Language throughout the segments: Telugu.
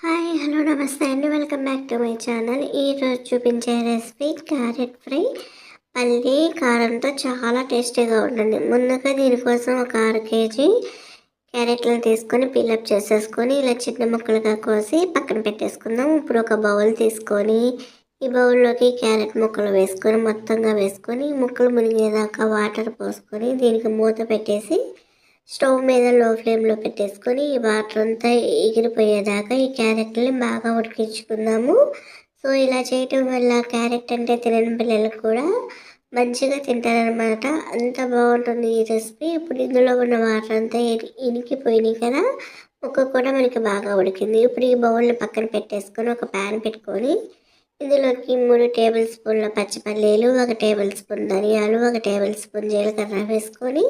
హాయ్ హలో నమస్తే అండి. Welcome back to my channel. ఈరోజు చూపించే రెసిపీ క్యారెట్ ఫ్రై. పల్లి కారంతో చాలా టేస్టీగా ఉంటుంది. ముందుగా దీనికోసం ఒక అర కేజీ క్యారెట్లను తీసుకొని పిల్లప్ చేసేసుకొని ఇలా చిన్న ముక్కలుగా కోసి పక్కన పెట్టేసుకుందాం. ఇప్పుడు ఒక బౌల్ తీసుకొని ఈ బౌల్లోకి క్యారెట్ ముక్కలు వేసుకొని మొత్తంగా వేసుకొని ముక్కలు మునిగేదాకా వాటర్ పోసుకొని దీనికి మూత పెట్టేసి స్టవ్ మీద లో ఫ్లేమ్లో పెట్టేసుకొని ఈ వాటర్ అంతా ఎగిరిపోయేదాకా ఈ క్యారెట్ని బాగా ఉడికించుకుందాము. సో ఇలా చేయటం వల్ల క్యారెట్ అంటే తినని పిల్లలకు కూడా మంచిగా తింటారనమాట అంత బాగుంటుంది ఈ రెసిపీ. ఇప్పుడు ఇందులో ఉన్న వాటర్ అంతా ఇనికిపోయినాయి కదా ముక్క కూడా మనకి బాగా ఉడికింది. ఇప్పుడు ఈ బౌల్ని పక్కన పెట్టేసుకొని ఒక ప్యాన్ పెట్టుకొని ఇందులోకి మూడు టేబుల్ స్పూన్ల పచ్చిపల్లీలు ఒక టేబుల్ స్పూన్ ధనియాలు ఒక టేబుల్ స్పూన్ జీలకర్ర వేసుకొని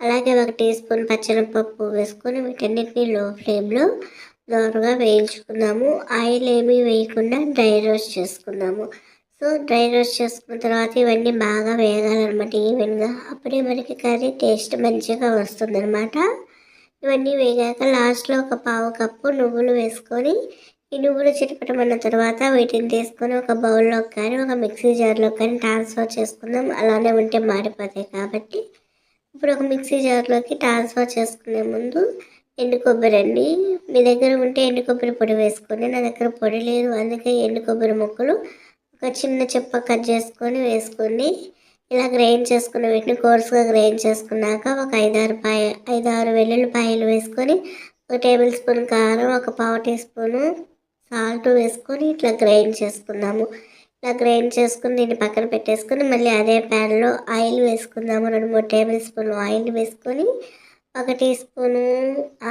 అలాగే ఒక టీ స్పూన్ పచ్చనపప్పు వేసుకొని వీటన్నిటిని లో ఫ్లేమ్లో దోరగా వేయించుకుందాము. ఆయిల్ ఏమీ వేయకుండా డ్రై రోస్ట్ చేసుకుందాము. సో డ్రై రోస్ట్ చేసుకున్న తర్వాత ఇవన్నీ బాగా వేగాలన్నమాట ఈవెన్గా. అప్పుడే మనకి కర్రీ టేస్ట్ మంచిగా వస్తుందన్నమాట. ఇవన్నీ వేగాక లాస్ట్లో ఒక పావు కప్పు నువ్వులు వేసుకొని ఇనుములు చిటపటమన్న తర్వాత వీటిని తీసుకొని ఒక బౌల్లో కానీ ఒక మిక్సీ జార్లో కానీ ట్రాన్స్ఫర్ చేసుకుందాం. అలానే ఉంటే మారిపోతాయి కాబట్టి. ఇప్పుడు ఒక మిక్సీ జార్లోకి ట్రాన్స్ఫర్ చేసుకునే ముందు ఎండు కొబ్బరి అండి. మీ దగ్గర ఉంటే ఎండు కొబ్బరి పొడి వేసుకోండి. నా దగ్గర పొడి లేదు. అందుకే ఎండు కొబ్బరి ముక్కలు ఒక చిన్న చెప్ప కట్ చేసుకొని వేసుకొని ఇలా గ్రైండ్ చేసుకున్న వీటిని కోర్సుగా గ్రైండ్ చేసుకున్నాక ఒక ఐదారు పాయ ఐదారు వెల్లుల్లిపాయలు వేసుకొని ఒక టేబుల్ స్పూన్ కారం ఒక పావు టీ స్పూను సాల్ట్ వేసుకొని ఇట్లా గ్రైండ్ చేసుకుందాము. ఇట్లా గ్రైండ్ చేసుకుని దీన్ని పక్కన పెట్టేసుకొని మళ్ళీ అదే ప్యాన్లో ఆయిల్ వేసుకుందాము. రెండు మూడు టేబుల్ స్పూన్లు ఆయిల్ వేసుకొని ఒక టీ స్పూను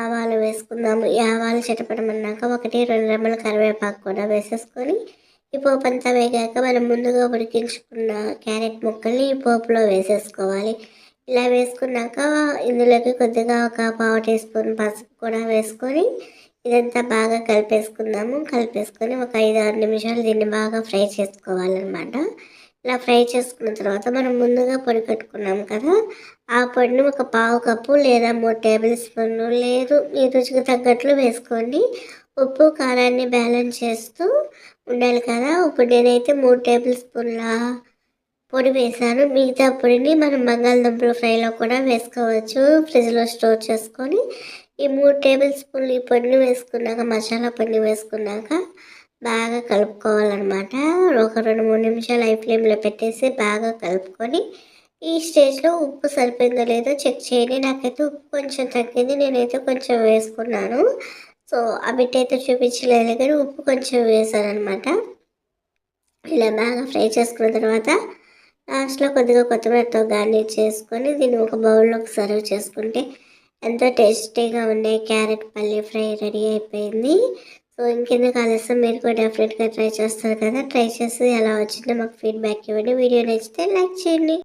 ఆవాలు వేసుకుందాము. ఈ ఆవాలు చిటపడమన్నాక ఒకటి రెండు రెమ్మల కరివేపాకు కూడా వేసేసుకొని ఈ పోపు అంతా వేగాక మనం ముందుగా ఉడికించుకున్న క్యారెట్ ముక్కల్ని ఈ పోపులో వేసేసుకోవాలి. ఇలా వేసుకున్నాక ఇందులోకి కొద్దిగా ఒక పావు టీ స్పూన్ పసుపు కూడా వేసుకొని ఇదంతా బాగా కలిపేసుకుందాము. కలిపేసుకొని ఒక ఐదు ఆరు నిమిషాలు దీన్ని బాగా ఫ్రై చేసుకోవాలన్నమాట. ఇలా ఫ్రై చేసుకున్న తర్వాత మనం ముందుగా పొడి కట్టుకున్నాం కదా ఆ పొడిని ఒక పావు కప్పు లేదా మూడు టేబుల్ స్పూన్లు లేదు మీ రుచికి తగ్గట్లు వేసుకోండి. ఉప్పు కారాన్ని బ్యాలెన్స్ చేస్తూ ఉండాలి కదా. ఇప్పుడు నేనైతే మూడు టేబుల్ స్పూన్ల పొడి వేసాను మిగతా పొడిని మనం బంగాళదుంపల ఫ్రైలో కూడా వేసుకోవచ్చు. ఫ్రిడ్జ్లో స్టోర్ చేసుకొని ఈ మూడు టేబుల్ స్పూన్లు ఈ పొడిని వేసుకున్నాక మసాలా పొడిని వేసుకున్నాక బాగా కలుపుకోవాలన్నమాట. ఒక రెండు మూడు నిమిషాలు ఐ ఫ్లేమ్లో పెట్టేసి బాగా కలుపుకొని ఈ స్టేజ్లో ఉప్పు సరిపోయిందో లేదో చెక్ చేయండి. నాకైతే ఉప్పు కొంచెం తగ్గింది నేనైతే కొంచెం వేసుకున్నాను. సో ఆ బిట్ అయితే చూపించలేదు కానీ ఉప్పు కొంచెం వేసానమాట ఇలా బాగా ఫ్రై చేసుకున్న తర్వాత లాస్ట్లో కొద్దిగా కొత్తిమీరతో గార్నిష్ చేసుకొని దీన్ని ఒక బౌల్లోకి సర్వ్ చేసుకుంటే ఎంతో టేస్టీగా ఉండే క్యారెట్ పల్లి ఫ్రై రెడీ అయిపోయింది. సో ఇంకెందుకు ఆలస్యం మీరు కూడా డెఫినెట్గా ట్రై చేస్తారు కదా. ట్రై చేసి ఎలా వచ్చిందో మాకు ఫీడ్బ్యాక్ ఇవ్వండి. వీడియో నచ్చితే లైక్ చేయండి.